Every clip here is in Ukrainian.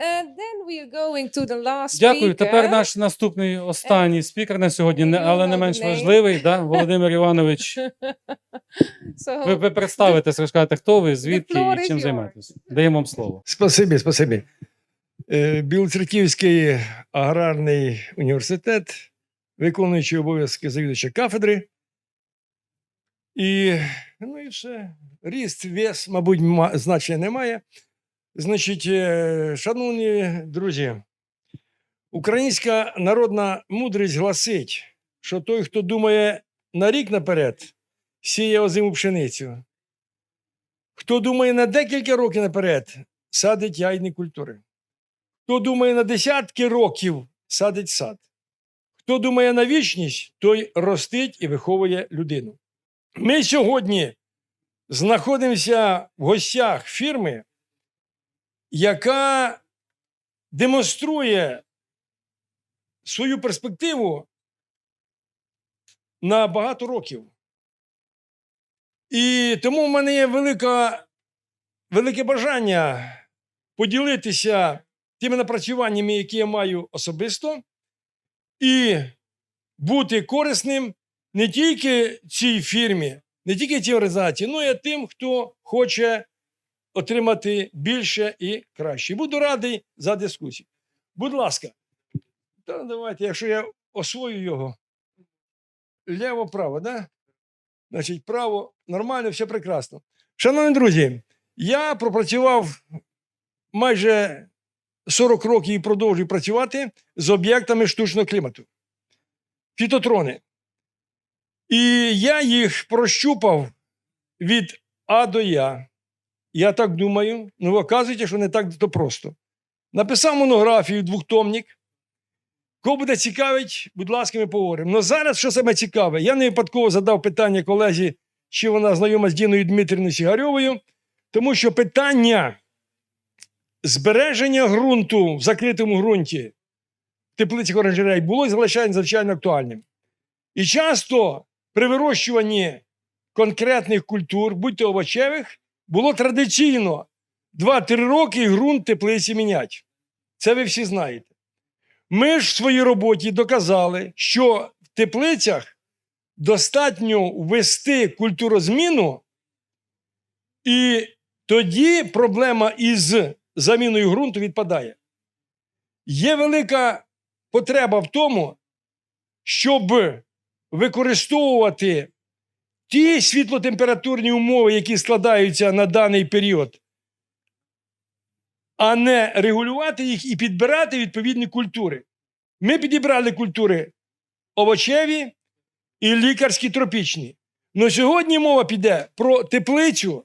And then we are going to the last Дякую. Тепер наш наступний останній спікер на сьогодні, не- але не менш важливий, да? Володимир Іванович. So, Ви, ви представитесь, розкажете, хто ви, звідки floor і is чим yours. займаєтесь. Даємо вам слово. Спасибі, спасибі. Е, Білоцерківський аграрний університет, виконуючий обов'язки завідувача кафедри. І, ну і все. Ріст, вес, мабуть, ма- значення немає. Значить, е, шановні друзі, українська народна мудрість гласить, що той, хто думає на рік наперед, сіє озиму пшеницю. Хто думає на декілька років наперед, садить яйні культури. Хто думає на десятки років, садить сад. Хто думає на вічність, той ростить і виховує людину. Ми сьогодні знаходимося в гостях фірми, яка демонструє свою перспективу на багато років. І тому в мене є велика, велике бажання поділитися тими напрацюваннями, які я маю особисто, і бути корисним не тільки цій фірмі, не тільки цій організації, але й тим, хто хоче отримати більше і краще. Буду радий за дискусію. Будь ласка, та давайте, якщо я освою його. Лево-право, да? Значить, право нормально, все прекрасно. Шановні друзі, я пропрацював майже 40 років і продовжую працювати з об'єктами штучного клімату. Фітотрони. І я їх прощупав від А до Я. Я так думаю, ну оказується, що не так то просто. Написав монографію, двохтомник. Кого буде цікавить, будь ласка, ми поговоримо. Ну зараз, що саме цікаве, я не випадково задав питання колезі, чи вона знайома з Діною Дмитрівною Сігарьовою, тому що питання збереження ґрунту в закритому ґрунті в теплицях оранжерей було і залишається надзвичайно актуальним. І часто при вирощуванні конкретних культур, будь то овочевих, було традиційно 2-3 роки ґрунт теплиці міняти. Це ви всі знаєте. Ми ж в своїй роботі доказали, що в теплицях достатньо ввести культурозміну, і тоді проблема із заміною ґрунту відпадає. Є велика потреба в тому, щоб використовувати ті світлотемпературні умови, які складаються на даний період, а не регулювати їх і підбирати відповідні культури. Ми підібрали культури овочеві і лікарські тропічні. Но сьогодні мова піде про теплицю,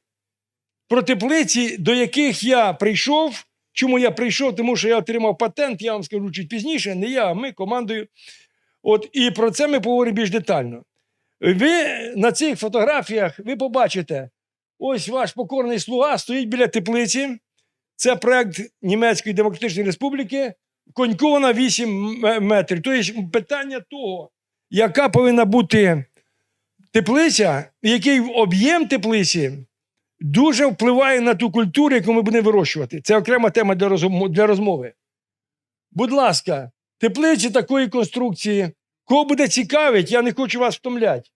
про теплиці, до яких я прийшов. Чому я прийшов? Тому що я отримав патент, я вам скажу чуть пізніше, не я, а ми командою. От і про це ми поговоримо більш детально. Ви на цих фотографіях ви побачите, ось ваш покорний слуга стоїть біля теплиці. Це проект Німецької Демократичної Республіки. Конькована 8 метрів. Тобто питання того, яка повинна бути теплиця, який об'єм теплиці дуже впливає на ту культуру, яку ми будемо вирощувати. Це окрема тема. Для розмови. Будь ласка, теплиці такої конструкції. Кого буде цікавить, я не хочу вас втомляти.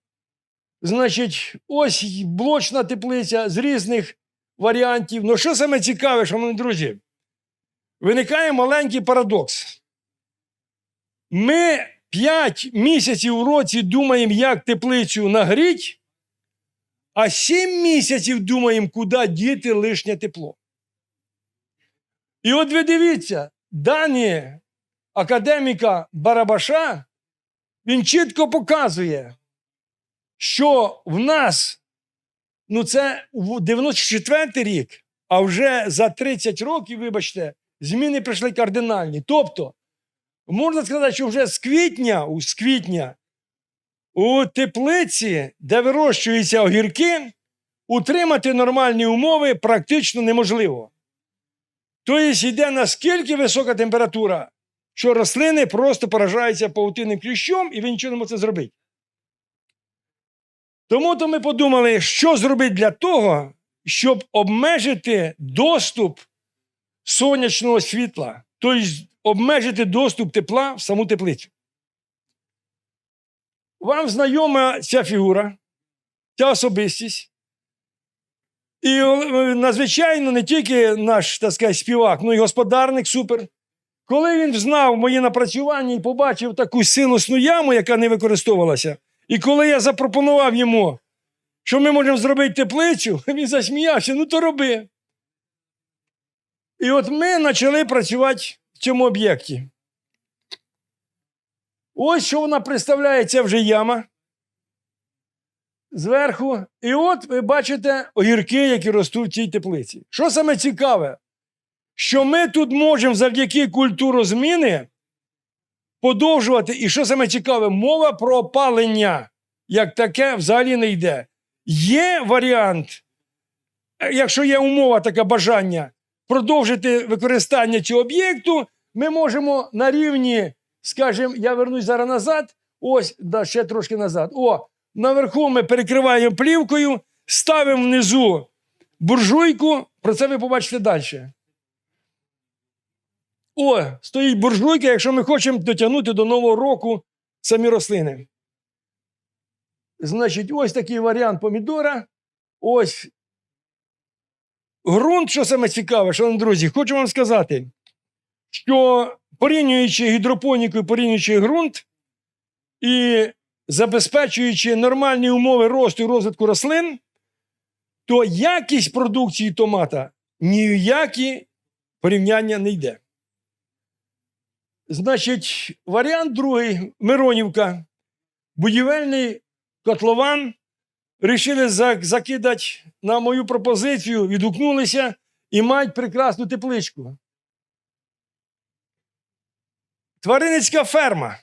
Значить, ось блочна теплиця з різних варіантів. Ну, що саме цікаве, шановні друзі? Виникає маленький парадокс. Ми 5 місяців у році думаємо, як теплицю нагріть, а 7 місяців думаємо, куди діти лишнє тепло. І от ви дивіться, дані академіка Барабаша, він чітко показує, що в нас, ну це в 94 рік, а вже за 30 років, вибачте, зміни прийшли кардинальні. Тобто, можна сказати, що вже з квітня, з квітня у теплиці, де вирощуються огірки, утримати нормальні умови практично неможливо. Тобто йде наскільки висока температура, що рослини просто поражаються павутинним кліщом, і ви нічого не можете зробити. Тому то ми подумали, що зробити для того, щоб обмежити доступ сонячного світла, тобто обмежити доступ тепла в саму теплицю. Вам знайома ця фігура, ця особистість. І е, надзвичайно не тільки наш так сказати, співак, ну і господарник супер. Коли він знав моє напрацювання і побачив таку силосну яму, яка не використовувалася, і коли я запропонував йому, що ми можемо зробити теплицю, він засміявся, ну то роби. І от ми почали працювати в цьому об'єкті. Ось що вона представляє, це вже яма. Зверху. І от ви бачите огірки, які ростуть в цій теплиці. Що саме цікаве? Що ми тут можемо завдяки культурозміни подовжувати. І що саме цікаве, мова про опалення як таке взагалі не йде. Є варіант, якщо є умова, таке бажання продовжити використання цього об'єкту, ми можемо на рівні, скажімо, я вернусь зараз назад, ось, да, ще трошки назад. О, наверху ми перекриваємо плівкою, ставимо внизу буржуйку, про це ви побачите далі. О, стоїть буржуйка, якщо ми хочемо дотягнути до нового року самі рослини. Значить, ось такий варіант помідора. Ось ґрунт, що саме цікаве, шановні друзі, хочу вам сказати, що порівнюючи гідропоніку і порівнюючи ґрунт і забезпечуючи нормальні умови росту і розвитку рослин, то якість продукції томата ні в які порівняння не йде. Значить, варіант другий Миронівка. Будівельний котлован. Рішили закидати на мою пропозицію, відгукнулися і мають прекрасну тепличку. Тваринницька ферма.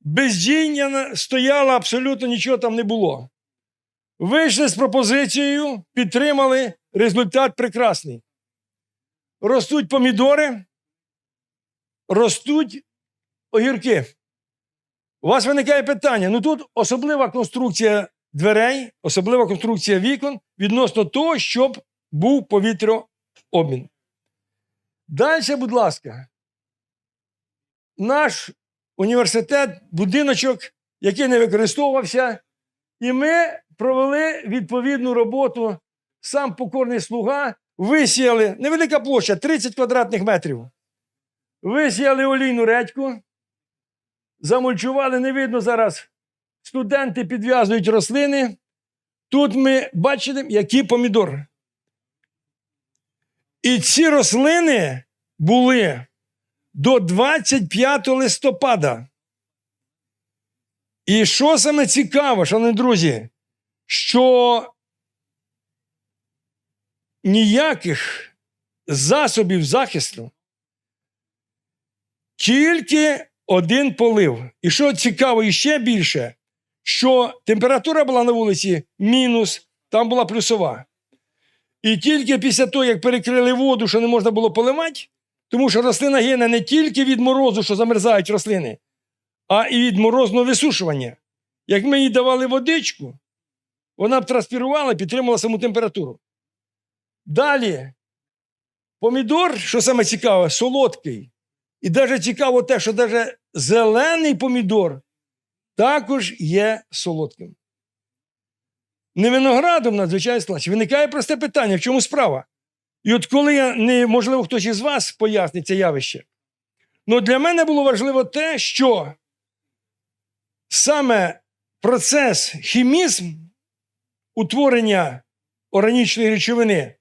Бездіння стояла, абсолютно нічого там не було. Вийшли з пропозицією, підтримали. Результат прекрасний. Ростуть помідори, ростуть огірки. У вас виникає питання: ну тут особлива конструкція дверей, особлива конструкція вікон відносно того, щоб був повітряобмін. Далі, будь ласка, наш університет, будиночок, який не використовувався, і ми провели відповідну роботу. Сам покорний слуга висіяли невелика площа 30 квадратних метрів. Висіяли олійну редьку, замульчували, не видно зараз. Студенти підв'язують рослини. Тут ми бачимо, які помідори. І ці рослини були до 25 листопада. І що саме цікаво, шановні друзі, що ніяких засобів захисту, тільки один полив. І що цікаво іще більше, що температура була на вулиці мінус, там була плюсова. І тільки після того, як перекрили воду, що не можна було поливати, тому що рослина гине не тільки від морозу, що замерзають рослини, а і від морозного висушування. Як ми їй давали водичку, вона б транспірувала, підтримала саму температуру. Далі, помідор, що саме цікаве, солодкий. І навіть цікаво те, що навіть зелений помідор також є солодким. Не виноградом надзвичайно складно. Виникає просте питання, в чому справа? І от коли я не, можливо, хтось із вас пояснить це явище, ну для мене було важливо те, що саме процес хімізм утворення органічної речовини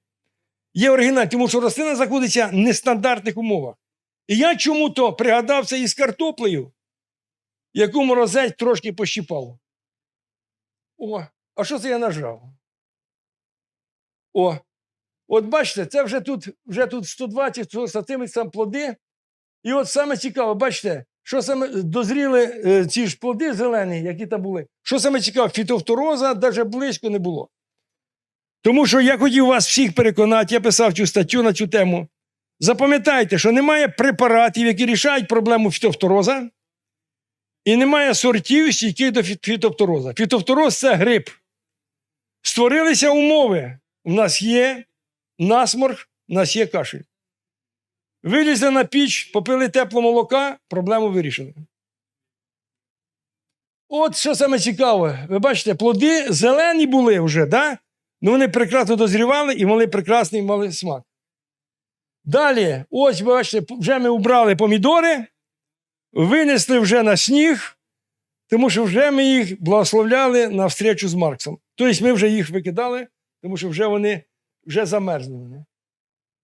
є оригінальним, тому що рослина знаходиться в нестандартних умовах. І я чому-то пригадався із картоплею, яку морозець трошки пощіпав. О, а що це я нажав? О, от бачите, це вже тут вже тут 120 сантиметрів плоди. І от саме цікаво, бачите, що саме дозріли е, ці ж плоди зелені, які там були. Що саме цікаво, фітофтороза навіть близько не було. Тому що я хотів вас всіх переконати, я писав цю статтю на цю тему. Запам'ятайте, що немає препаратів, які рішають проблему фітофтороза, і немає сортів, стійких до фі- фітофтороза. Фітофтороз це грип. Створилися умови. У нас є насморк, у нас є кашель. Вилізли на піч, попили тепло молока, проблему вирішили. От що саме цікаве, ви бачите, плоди зелені були вже, да? ну вони прекрасно дозрівали і вони прекрасний мали смак. Далі, ось бачите, вже ми убрали помідори, винесли вже на сніг, тому що вже ми їх благословляли на встречу з Марксом. Тобто ми вже їх викидали, тому що вже вони вже замерзли.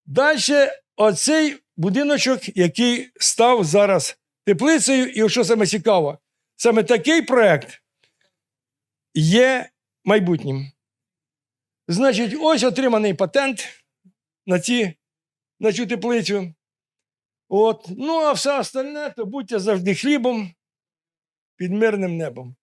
Далі оцей будиночок, який став зараз теплицею, і що саме цікаво, саме такий проект є майбутнім. Значить, ось отриманий патент на, ці, на цю теплицю. От. Ну, а все остальне, то будьте завжди хлібом під мирним небом.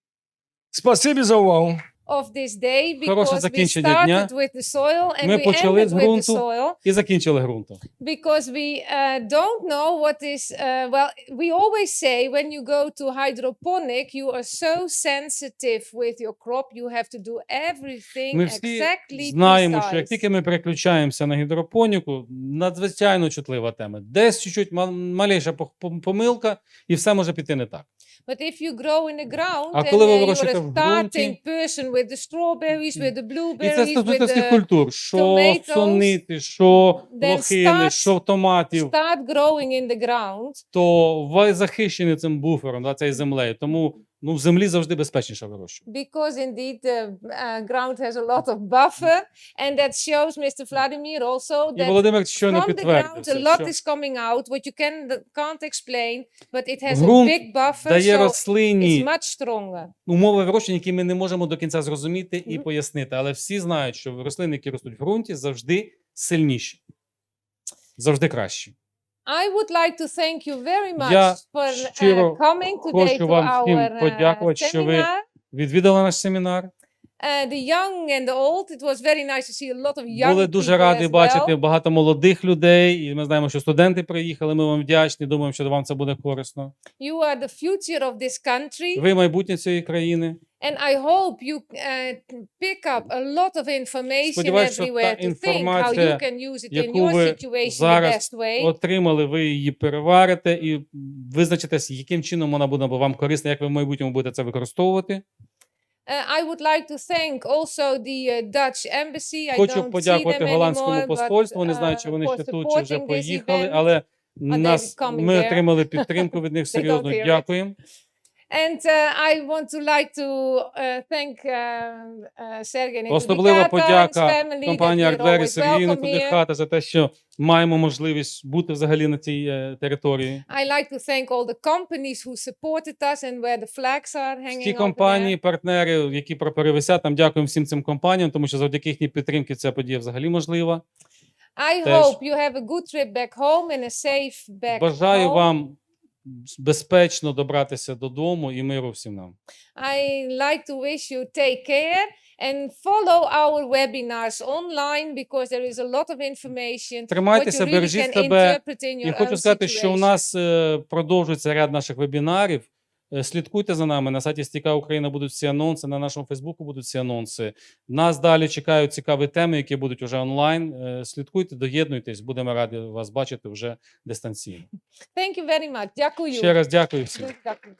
Спасибі за увагу. Of this day Хороше because we закінчення дня. with the soil and Ми we почали ended з with the ґрунту. soil І закінчили ґрунтом. because we uh, don't know what is uh, well we always say when you go to hydroponic you are so sensitive with your crop you have to do everything Ми всі exactly знаємо, що як precise. тільки ми переключаємося на гідропоніку, надзвичайно чутлива тема. Десь чуть-чуть мал- малейша пох- пом- помилка, і все може піти не так. But if you grow in the ground А коли ви uh, you're вирощуєте в ґрунті- starting person with the strawberries, with the І blueberries, це with стосується культур: що сонити, що лохини, що томатів, start growing in the ground то ви захищені цим буфером, да, цією землею. Тому ну, в землі завжди безпечніше вирощувати. because indeed the uh, ground has a lot of buffer and that shows Mr. Vladimir also І that Володимир щойно from the підтвердив, ground a lot що is coming out what you can can't explain but it has a big buffer дає so it's рослині much stronger умови вирощення, які ми не можемо до кінця зрозуміти і Мгм. пояснити. Але всі знають, що рослини, які ростуть в ґрунті, завжди сильніші, завжди кращі. I would like to thank you very much Я for uh, щиро coming today хочу to вам всім our uh, подякувати, що ви seminar. Відвідали наш семінар. Uh, the young and the old, it was very nice to see a lot of young Були дуже people раді as бачити well. багато молодих людей. І ми знаємо, що студенти приїхали. Ми вам вдячні. Думаємо, що вам це буде корисно. You are the future of this country. Ви майбутнє цієї країни. And I hope you uh, pick up a lot of information Сподіваюсь, що та everywhere to think how you інформація, can use it in яку your ви situation the зараз best way. Отримали, ви її переварите і визначитесь, яким чином вона буде вам корисна, як ви в майбутньому будете це використовувати. Uh, I would like to thank also the uh, Dutch embassy. I Хочу don't see подякувати them голландському anymore, посольству. Не знаю, чи uh, вони for ще тут, чи вже supporting this поїхали, event. але нас ми there. отримали підтримку від них серйозно. Дякуємо. And uh, I want to like to uh, thank uh, uh, Sergei Особлива подяка компанії welcome here. Тудихата за те, що маємо можливість бути взагалі на цій е, території. I like to thank all the companies who supported us and where the flags are hanging Всі компанії, партнери, які прапори висять, там дякуємо всім цим компаніям, тому що завдяки їхній підтримці ця подія взагалі можлива. I Теж. hope you have a good trip back home and a safe back Бажаю home. вам безпечно добратися додому і миру всім нам. I like to wish you take care and follow our webinars online because there is a lot of information Тримайтеся, бережіть себе. І your хочу сказати, що у нас е, продовжується ряд наших вебінарів. Е, Слідкуйте за нами на сайті Стіка Україна будуть всі анонси. На нашому Фейсбуку будуть всі анонси. Нас далі чекають цікаві теми, які будуть уже онлайн. Е, Слідкуйте, доєднуйтесь. Будемо раді вас бачити вже дистанційно. Thank you very much. Дякую. Ще раз дякую всім. Дякую.